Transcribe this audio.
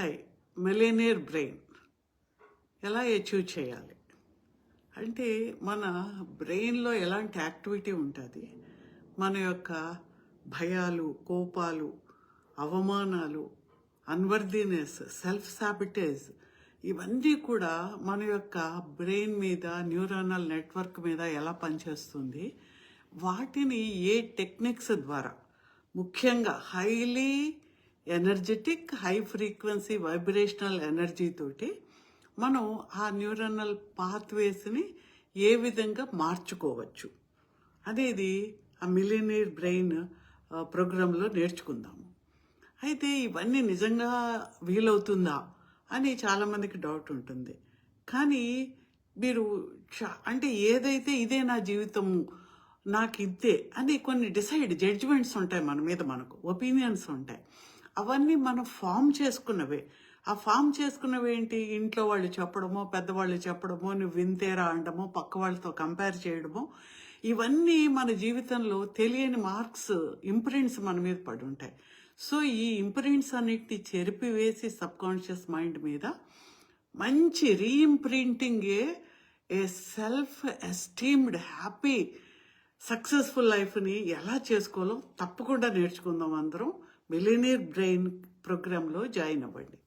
High millionaire brain. ఎలా achieve చేయాలి? అంటే మన బ్రెయిన్లో ఎలాంటి యాక్టివిటీ ఉంటుంది? మన యొక్క భయాలు కోపాలు అవమానాలు అన్వర్దీనెస్ సెల్ఫ్ సాబిటేజ్ ఇవన్నీ కూడా మన యొక్క బ్రెయిన్ మీద న్యూరానల్ నెట్వర్క్ మీద ఎలా పనిచేస్తుంది? వాటిని ఏ టెక్నిక్స్ ద్వారా ముఖ్యంగా highly energetic high frequency vibrational energy తోటి మనం ఆ న్యూరనల్ పాత్వేస్ని ఏ విధంగా మార్చుకోవచ్చు. అనేది ఆ మిలినీర్ బ్రెయిన్ ప్రోగ్రాంలో నేర్చుకుందాము. అయితే ఇవన్నీ నిజంగా వీలవుతుందా అని చాలామందికి డౌట్ ఉంటుంది. కానీ మీరు అంటే ఏదైతే ఇదే నా జీవితము నాకు ఇద్దే అని కొన్ని డిసైడ్ జడ్జిమెంట్స్ ఉంటాయి మన మీద మనకు ఒపీనియన్స్ ఉంటాయి. అవన్నీ మనం ఫామ్ చేసుకున్నవే. ఆ ఫామ్ చేసుకున్నవి ఏంటి? ఇంట్లో వాళ్ళు చెప్పడమో పెద్దవాళ్ళు చెప్పడమో నువ్వు వింతేరా అనడమో పక్క వాళ్ళతో కంపేర్ చేయడమో ఇవన్నీ మన జీవితంలో తెలియని మార్క్స్ ఇంప్రింట్స్ మన మీద పడి ఉంటాయి. సో ఈ ఇంప్రింట్స్ అన్నిటిని చెరిపివేసి సబ్ కాన్షియస్ మైండ్ మీద మంచి రీఇంప్రింటింగే a self esteemed happy successful లైఫ్ని ఎలా చేసుకోవాలో తప్పకుండా నేర్చుకుందాం అందరం. మిలినీర్ బ్రెయిన్ ప్రోగ్రాంలో జాయిన్ అవ్వండి.